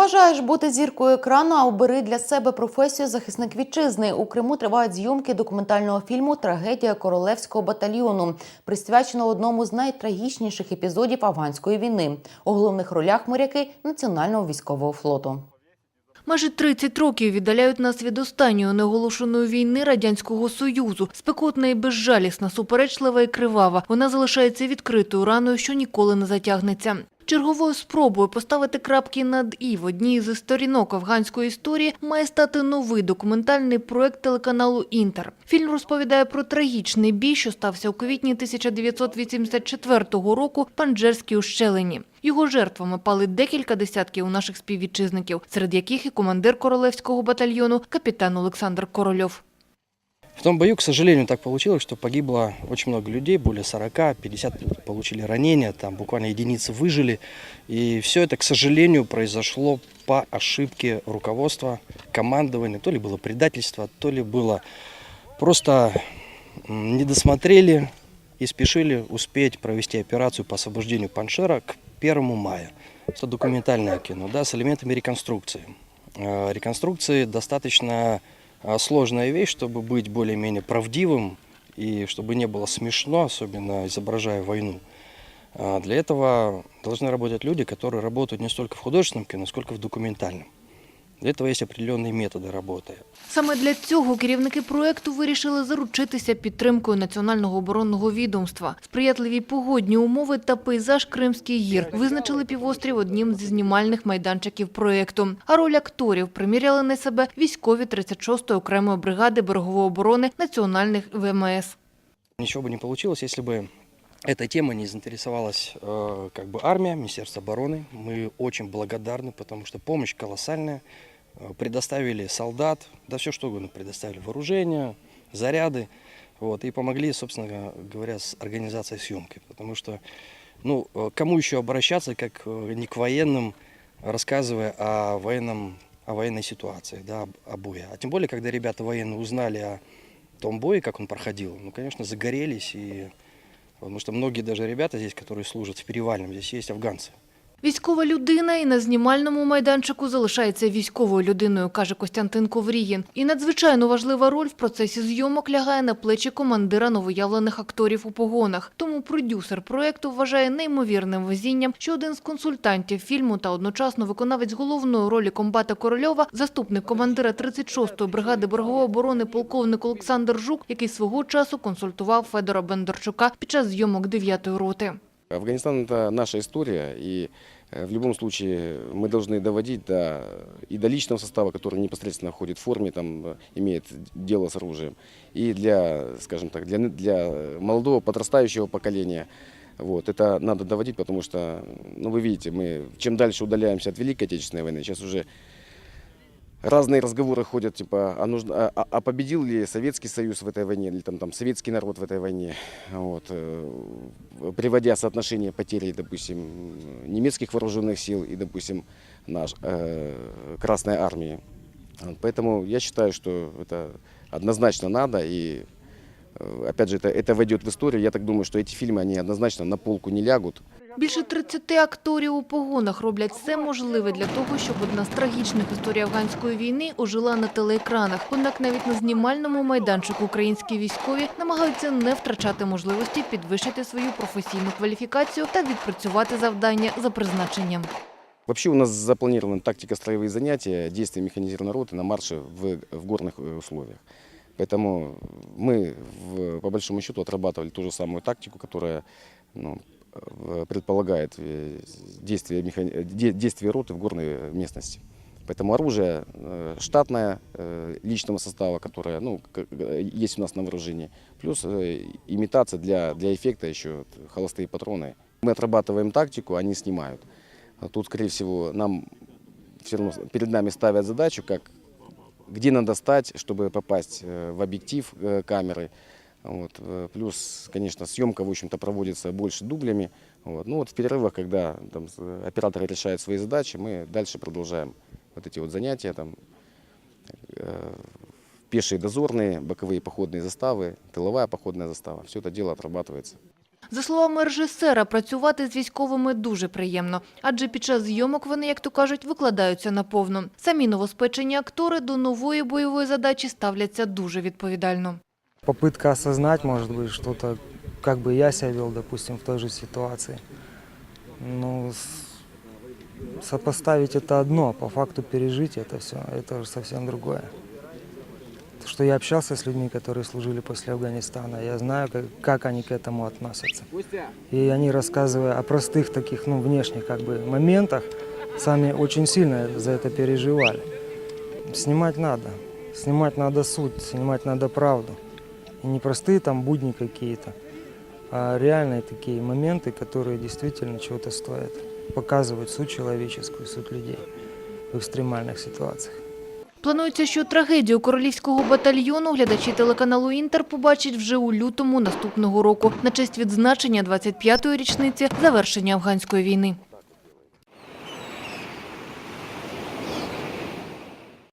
Бажаєш бути зіркою екрану, а обери для себе професію захисник вітчизни. У Криму тривають зйомки документального фільму Трагедія королевського батальйону, присвяченого одному з найтрагічніших епізодів афганської війни. У головних ролях моряки Національного військового флоту. Майже 30 років віддаляють нас від останньої неоголошеної війни Радянського Союзу. Спекотна і безжалісна, суперечлива і кривава. Вона залишається відкритою раною, що ніколи не затягнеться. Черговою спробою поставити крапки над «і» в одній зі сторінок афганської історії має стати новий документальний проект телеканалу «Інтер». Фільм розповідає про трагічний бій, що стався у квітні 1984 року в Панджерській ущелині. Його жертвами пали декілька десятків наших співвітчизників, серед яких і командир королевського батальйону капітан Олександр Корольов. В том бою, к сожалению, так получилось, что погибло очень много людей, более 40, 50 получили ранения, там буквально единицы выжили. И все это, к сожалению, произошло по ошибке руководства, командования. То ли было предательство, то ли было просто не досмотрели и спешили успеть провести операцию по освобождению Паншера к 1 мая. Это документальное кино, да, с элементами реконструкции. Э, Реконструкции достаточно сложная вещь, чтобы быть более-менее правдивым и чтобы не было смешно, особенно изображая войну. А, Для этого должны работать люди, которые работают не столько в художественном кино, сколько в документальном. Для этого есть определенные методы работы. Саме для цього керівники проекту вирішили заручитися підтримкою Національного оборонного відомства. Сприятливі погодні умови та пейзаж Кримських гір визначили півострів одним зі знімальних майданчиків проекту. А роль акторів приміряли на себе військові 36-ї окремої бригади берегової оборони національних ВМС. Ничего бы не получилось, если бы этой темой не заинтересовалась э, как бы армия, Министерство обороны. Мы очень благодарны, потому что помощь колоссальная. Э, Предоставили солдат, да все что угодно предоставили, вооружение, заряды. Вот, и помогли, собственно говоря, с организацией съемки. Потому что, ну, э, кому еще обращаться, как э, не к военным, рассказывая о военном, о военной ситуации, да, об- о бое. А тем более, когда ребята военные узнали о том бое, как он проходил, ну, конечно, загорелись. И, потому что многие даже ребята здесь, которые служат в Перевальном, здесь есть афганцы. Військова людина і на знімальному майданчику залишається військовою людиною, каже Костянтин Коврігін. І надзвичайно важлива роль в процесі зйомок лягає на плечі командира новоявлених акторів у погонах. Тому продюсер проекту вважає неймовірним везінням, що один з консультантів фільму та одночасно виконавець головної ролі комбата Корольова, заступник командира 36-ї бригади берегової оборони полковник Олександр Жук, який свого часу консультував Федора Бондарчука під час зйомок 9-ї роти. Афганистан – это наша история, и э, в любом случае мы должны доводить до, и до личного состава, который непосредственно ходит в форме, там, э, имеет дело с оружием, и для, скажем так, для, для молодого подрастающего поколения. Вот, это надо доводить, потому что, ну, вы видите, мы чем дальше удаляемся от Великой Отечественной войны, сейчас уже разные разговоры ходят, типа, а, нужно, а, а- а победил ли Советский Союз в этой войне, или там, там советский народ в этой войне, вот, э, приводя соотношение потерь, допустим, немецких вооруженных сил и, допустим, наш, э, Красной Армии. Поэтому я считаю, что это однозначно надо, и, э, опять же, это, это войдет в историю. Я так думаю, что эти фильмы, они однозначно на полку не лягут. Більше 30 акторів у погонах роблять все можливе для того, щоб одна з трагічних історій афганської війни ожила на телеекранах. Однак навіть на знімальному майданчику українські військові намагаються не втрачати можливості підвищити свою професійну кваліфікацію та відпрацювати завдання за призначенням. Вообще у нас запланированы тактико-строевые занятия, действия механизированной роты на марше в, в горных э, условиях. Поэтому мы, в- по большому счету, отрабатывали ту же самую тактику, которая ну, э, предполагает э, действие, механи- де- действие роты в горной местности. Поэтому оружие э, штатное, э, личного состава, которое ну, есть у нас на вооружении, плюс имитация для, для эффекта еще холостые патроны. Мы отрабатываем тактику, они снимают. А Тут, скорее всего, нам все равно перед нами ставят задачу, как где надо стать, чтобы попасть в объектив камеры. Вот. э, Плюс, конечно, съемка, в общем-то, проводится больше дублями. Вот. Ну вот в перерывах, когда там, с- операторы решают свои задачи, мы дальше продолжаем вот эти вот занятия, там, э, пешие дозорные, боковые походные заставы, тыловая походная застава. Все это дело отрабатывается. За словами режисера, працювати з військовими дуже приємно, адже під час зйомок вони, як то кажуть, викладаються наповну. Самі новоспечені актори до нової бойової задачі ставляться дуже відповідально. Попытка осознать, может быть, что-то, как бы я себя вел, допустим, в той же ситуации. Ну, сопоставить это одно, а по факту пережить это все, это уже совсем другое. То, Что я общался с людьми, которые служили после Афганистана, я знаю, как, как они к этому относятся. И они, рассказывая о простых таких, ну, внешних как бы моментах, сами очень сильно за это переживали. Снимать надо. Снимать надо суть, снимать надо правду. И не простые там будни какие-то, а реальные такие моменты, которые действительно чего-то стоят. Показывают суть человеческую, суть людей в экстремальных ситуациях. Планується, що трагедію королівського батальйону глядачі телеканалу «Інтер» побачать вже у лютому наступного року на честь відзначення 25-ї річниці завершення афганської війни.